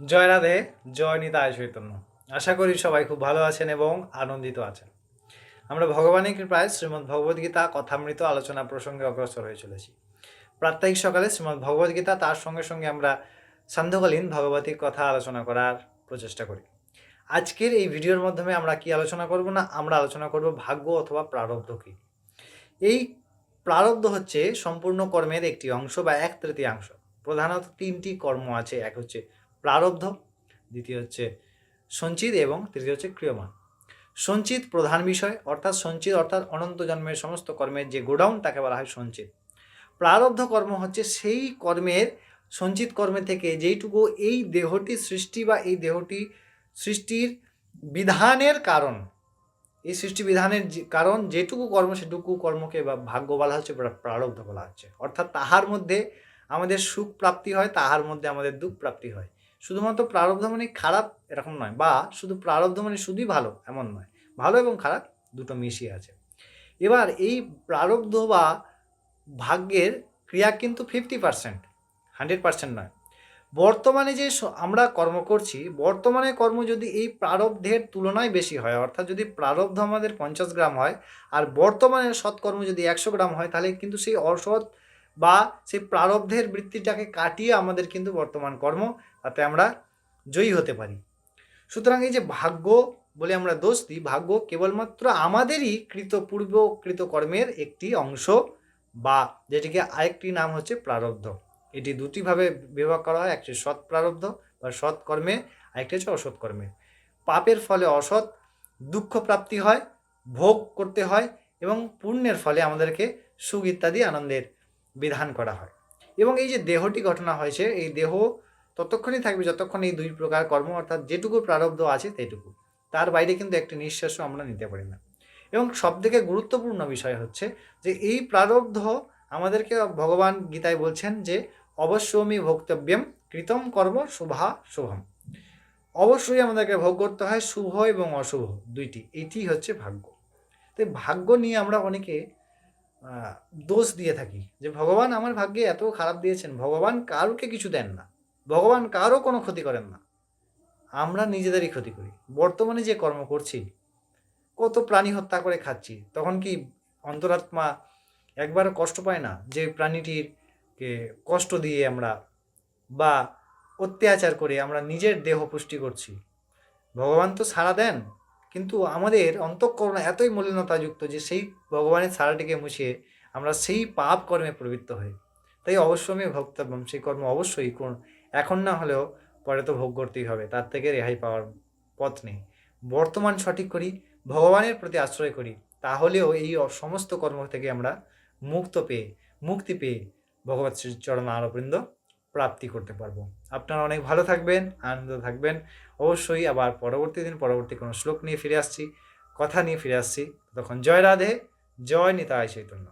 জয় রাধে, জয় নিতায় চৈতন্য আশা করি সবাই খুব ভালো আছেন এবং আনন্দিত আছেন। আমরা ভগবানের কৃপায় শ্রীমদ্ ভগবদ্গীতা কথামৃত আলোচনা প্রসঙ্গে অগ্রসর হয়ে চলেছি। প্রাত্যহিক সকালে শ্রীমদ্ ভগবদ্গীতা তার সঙ্গে সঙ্গে আমরা সান্ধ্যকালীন ভগবতীর কথা আলোচনা করার প্রচেষ্টা করি। আজকের এই ভিডিওর মাধ্যমে আমরা কি আলোচনা করব না, আমরা আলোচনা করব ভাগ্য অথবা প্রারব্ধ কি। এই প্রারব্ধ হচ্ছে সম্পূর্ণ কর্মের একটি অংশ বা এক তৃতীয়াংশ। প্রধানত তিনটি কর্ম আছে, এক হচ্ছে প্রারব্ধ, দ্বিতীয় হচ্ছে সঞ্চিত এবং তৃতীয় হচ্ছে ক্রিয়মান। সঞ্চিত প্রধান বিষয়, অর্থাৎ সঞ্চিত অর্থাৎ অনন্ত জন্মের সমস্ত কর্মের যে গোডাউন তাকে বলা হয় সঞ্চিত। প্রারব্ধ কর্ম হচ্ছে সেই কর্মের সঞ্চিত কর্মে থেকে যেইটুকু এই দেহটি সৃষ্টি বা এই দেহটি সৃষ্টির বিধানের কারণ, এই সৃষ্টি বিধানের কারণ, যেটুকু কর্ম সেটুকু কর্মকে বা ভাগ্য বলা হচ্ছে প্রারব্ধ বলা হচ্ছে। অর্থাৎ তাহার মধ্যে আমাদের সুখ প্রাপ্তি হয়, তাহার মধ্যে আমাদের দুঃখ প্রাপ্তি হয়। শুধুমাত্র প্রারব্ধ মানে খারাপ এরকম নয়, বা শুধু প্রারব্ধ মানে শুধুই ভালো এমন নয়, ভালো এবং খারাপ দুটো মিশিয়ে আছে। এবার এই প্রারব্ধ বা ভাগ্যের ক্রিয়া কিন্তু ফিফটি পার্সেন্ট হান্ড্রেড পার্সেন্ট নয়। বর্তমানে যে আমরা কর্ম করছি, বর্তমানে কর্ম যদি এই প্রারব্ধের তুলনায় বেশি হয়, অর্থাৎ যদি প্রারব্ধ আমাদের পঞ্চাশ গ্রাম হয়, আর বর্তমানে সৎকর্ম যদি একশো গ্রাম হয়, তাহলে কিন্তু সেই অসৎ বা সেই প্রারব্ধের বৃত্তিটাকে কাটিয়ে আমাদের কিন্তু বর্তমান কর্ম তাতে আমরা জয়ী হতে পারি। সুতরাং এই যে ভাগ্য বলে আমরা দোষ দিই, ভাগ্য কেবলমাত্র আমাদেরই কৃত পূর্বকৃত কর্মের একটি অংশ বা যেটিকে আরেকটি নাম হচ্ছে প্রারব্ধ। এটি দুটিভাবে বিভাগ করা হয়, একটি সৎ প্রারব্ধ বা সৎ কর্মে, আরেকটি হচ্ছে অসৎ কর্মে। পাপের ফলে অসৎ, দুঃখ প্রাপ্তি হয়, ভোগ করতে হয় এবং পুণ্যের ফলে আমাদেরকে সুখ ইত্যাদি আনন্দের বিধান করা হয়। এবং এই যে দেহটি ঘটনা হয়েছে, এই দেহ ততক্ষণই থাকবে যতক্ষণ এই দুই প্রকার কর্ম, অর্থাৎ যেটুকু প্রারব্ধ আছে সেইটুকু। তার বাইরে কিন্তু একটি নিঃশ্বাসও আমরা নিতে পারি না। এবং সবথেকে গুরুত্বপূর্ণ বিষয় হচ্ছে যে, এই প্রারব্ধ আমাদেরকে ভগবান গীতায় বলছেন যে, অবশ্যমি ভোক্তব্যম কৃতম কর্ম শুভা শুভম। অবশ্যই আমাদেরকে ভোগ করতে হয় শুভ এবং অশুভ দুইটি। এটি হচ্ছে ভাগ্য। তো ভাগ্য নিয়ে আমরা অনেকে দোষ দিয়ে থাকি যে, ভগবান আমার ভাগ্যে এত খারাপ দিয়েছেন, ভগবান কারোকে কিছু দেন না। ভগবান কারও কোনো ক্ষতি করেন না। আমরা নিজেদেরই ক্ষতি করি। বর্তমানে যে কর্ম করছি, কত প্রাণী হত্যা করে খাচ্ছি, তখন কি অন্তরাত্মা একবার কষ্ট পায় না যে প্রাণীটির কষ্ট দিয়ে আমরা বা অত্যাচার করে আমরা নিজের দেহ পুষ্টি করছি? ভগবান তো সাড়া দেন, কিন্তু আমাদের অন্তঃকরণ এতই মলিনতাযুক্ত যে সেই ভগবানের সাড়াটিকে মুছিয়ে আমরা সেই পাপ কর্মে প্রবৃত্ত হই। তাই অবশ্যই ভক্তব্যম, সেই কর্ম অবশ্যই কোন এখন না হলেও পরে তো ভোগ করতেই হবে, তার থেকে রেহাই পাওয়ার পথ নেই। বর্তমান সঠিক করি, ভগবানের প্রতি আশ্রয় করি, তাহলেও এই সমস্ত কর্ম থেকে আমরা মুক্ত পেয়ে, মুক্তি পেয়ে ভগবত শ্রী চরণ আরবৃন্দ প্রাপ্তি করতে পারব। আপনারা অনেক ভালো থাকবেন আনন্দ থাকবেন। অবশ্যই আবার পরবর্তী দিন, পরবর্তী কোনো শ্লোক নিয়ে ফিরে আসছি, কথা নিয়ে ফিরে আসছি। তখন জয় রাধে, জয় নিতায় চৈতন্য।